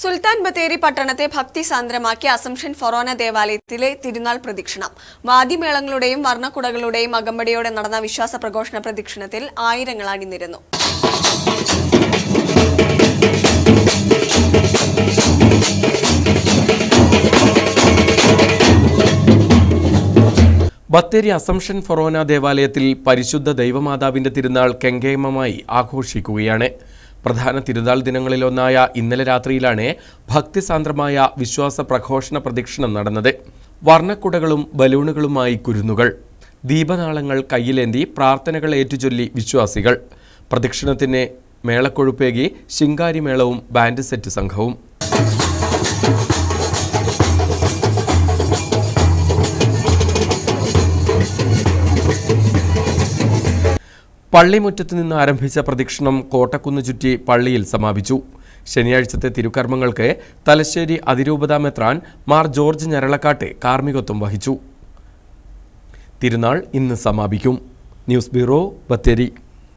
സുൽത്താൻ ബത്തേരി പട്ടണത്തെ ഭക്തി സാന്ദ്രമാക്കി അസംഷൻ ഫൊറോന ദേവാലയത്തിലെ തിരുനാൾ പ്രദക്ഷിണം. വാദ്യമേളങ്ങളുടെയും വർണക്കുടകളുടെയും അകമ്പടിയോടെ നടന്ന വിശ്വാസ പ്രഘോഷണ പ്രദക്ഷിണത്തിൽ ആയിരങ്ങൾ അണിനിരുന്നു ബത്തേരി അസംഷൻ ഫൊറോന ദേവാലയത്തിൽ പരിശുദ്ധ ദൈവമാതാവിന്റെ തിരുനാൾ കെങ്കേമമായി ആഘോഷിക്കുകയാണ്. പ്രധാന തിരുനാൾ ദിനങ്ങളിലൊന്നായ ഇന്നലെ രാത്രിയിലാണ് ഭക്തിസാന്ദ്രമായ വിശ്വാസ പ്രഘോഷണ പ്രദക്ഷിണം നടന്നത്. വർണക്കുടകളും ബലൂണുകളുമായി കുരുന്നുകൾ. ദീപനാളങ്ങൾ കയ്യിലേന്തി പ്രാർത്ഥനകൾ ഏറ്റുചൊല്ലി വിശ്വാസികൾ. പ്രദക്ഷിണത്തിന് മേളക്കൊഴുപ്പേകി ശിങ്കാരിമേളവും ബാൻഡ് സെറ്റ് സംഘവും. പള്ളിമുറ്റത്ത് നിന്ന് ആരംഭിച്ച പ്രദക്ഷിണം കോട്ടക്കുന്ന് ചുറ്റി പള്ളിയിൽ സമാപിച്ചു. ശനിയാഴ്ചത്തെ തിരുക്കർമ്മങ്ങൾക്ക് തലശ്ശേരി അതിരൂപതാ മെത്രാൻ മാർ ജോർജ് ഞരളക്കാട്ടെ കാർമ്മികത്വം വഹിച്ചു. തിരുനാൾ ഇന്ന് സമാപിക്കും. News bureau Bathery.